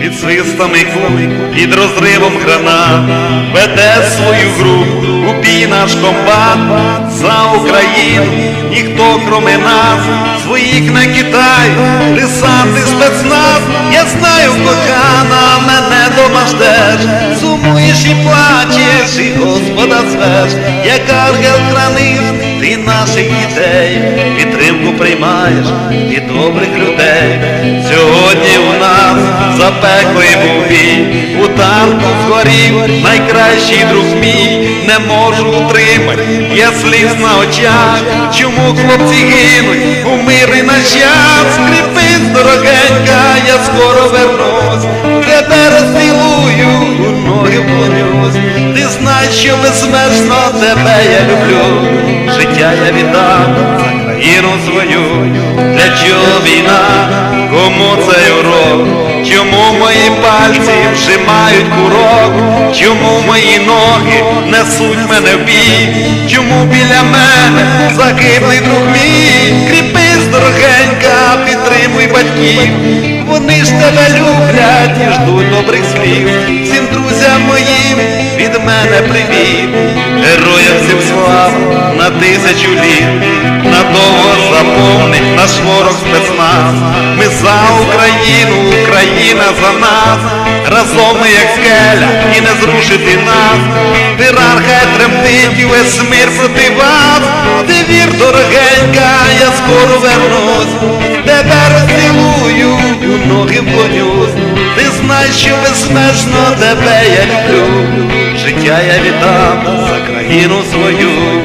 Під свистами під розривом гранат веде свою групу у бій наш комбат. За Україну, ніхто кроме нас, і Господа як ангел хранив, ти наших дітей, підтримку приймаєш від добрих людей. Сьогодні у нас запеклий був у танку згорів найкращий друг мій, не можу утримати, я сліз на очах, чому хлопці гинуть у мирний наш час, скрипись, дорогенька, я скоро вклонюсь, ти знаєш, що безмежно тебе я люблю, життя я віддам за країну свою, для чого війна, кому цей урок, чому мої пальці вжимають курок, чому мої ноги несуть мене в бій, чому біля мене загиблий друг мій, кріпись, дорогенька, підтримуй батьків, вони ж тебе люблять і ждуть добрих слів, всім друзям від мене привіт, героям всім слава на тисячу літ, надовго заповнить наш ворог спецназ. Ми за Україну, Україна за нас, разом ми як скеля і не зрушити нас. Тиран хай тремтить весь мир проти вас. Ти вір, дорогенька, я скоро вернусь, тебе розцілую, у ноги вклонюсь. Ти знаєш, що безмежно тебе я люблю. Життя я віддам за країну свою,